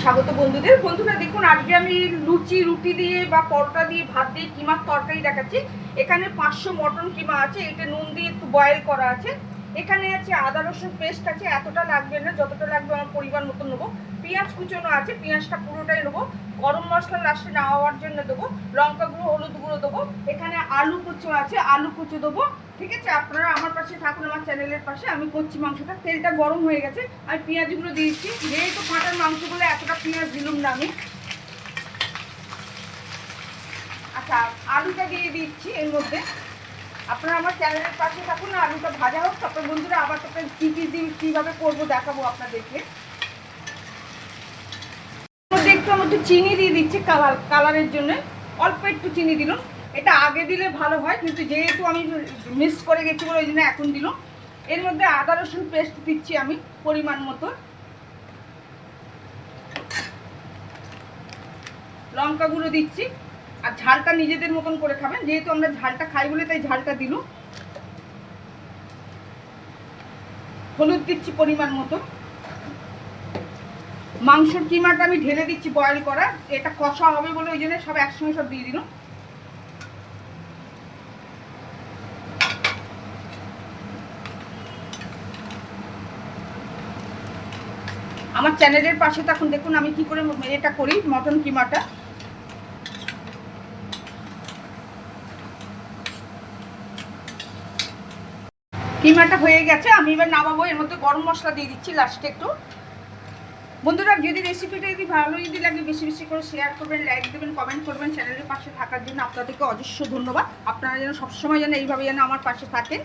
স্বাগত বন্ধুদের। বন্ধুরা, দেখুন, আজকে আমি লুচি, রুটি দিয়ে বা পরোটা দিয়ে ভাত দিয়ে কিমার তরকারি দেখাচ্ছি। এখানে পাঁচশো মটন কিমা আছে এটা নুন দিয়ে একটু বয়েল করা আছে। এখানে আছে আদা, রসুন পেস্ট আছে, এতটা লাগবে না, যতটা লাগবে আমার পরিমাণ মতন নেব। পেঁয়াজ কুচোনো আছে, পেঁয়াজটা পুরোটাই নেব। গরম মশলা লাস্টে নামাবার জন্য দেবো। লঙ্কা গুঁড়ো হলুদ গুঁড়ো দেবো। এখানে আলু কুচো আছে, আলু কুচো দেবো, ঠিক আছে? আপনারা আমার পাশে থাকুন, আমার চ্যানেলের পাশে। আমি করছি মাংসটা, তেলটা গরম হয়ে গেছে। আমি পেঁয়াজগুলো দিয়েছি। যেহেতু কাঁটার মাংসগুলো এতটা পেঁয়াজ দিলুম না আমি। আচ্ছা আলুটা দিয়ে দিচ্ছি এর মধ্যে। আপনারা আমার চ্যানেলের পাশে থাকুন আলুটা ভাজা হোক, তারপর বন্ধুরা আবার তারপরে কী কী দিন কীভাবে করব দেখাবো আপনাদেরকে। একটু আমি একটু চিনি দিয়ে দিচ্ছি কালার কালারের জন্য। অল্প একটু চিনি দিলাম। এটা আগে দিলে ভালো হয়, কিন্তু যেহেতু আমি মিস করে গেছি বলে ওই জন্য এখন দিলাম এর মধ্যে আদা রসুন পেস্ট দিচ্ছি আমি পরিমাণ মতো। লঙ্কা গুঁড়ো দিচ্ছি। আর ঝালটা নিজেদের মতন করে খাবেন, যেহেতু আমরা ঝালটা খাই বলে তাই ঝালটা দিল। হলুদ দিচ্ছি পরিমাণ মতো। মাংসর কিমাটা আমি ঢেলে দিচ্ছি বয়েল করা, এটা কষা হবে বলে ওই জন্য সব একসঙ্গে সব দিয়ে দিলাম আমার চ্যানেলের পাশে তখন দেখুন আমি কি করে এটা করি, মটন কিমাটা। কিমাটা হয়ে গেছে, আমি এবার নামাবো, এর মধ্যে গরম মশলা দিয়ে দিচ্ছি লাস্টে একটু। বন্ধুরা, যদি রেসিপিটা যদি ভালো যদি লাগে, বেশি বেশি করে শেয়ার করবেন লাইক দেবেন কমেন্ট করবেন, চ্যানেলের পাশে থাকার জন্য আপনাদেরকে অজস্র ধন্যবাদ। আপনারা যেন সবসময় যেন এইভাবে যেন আমার পাশে থাকেন।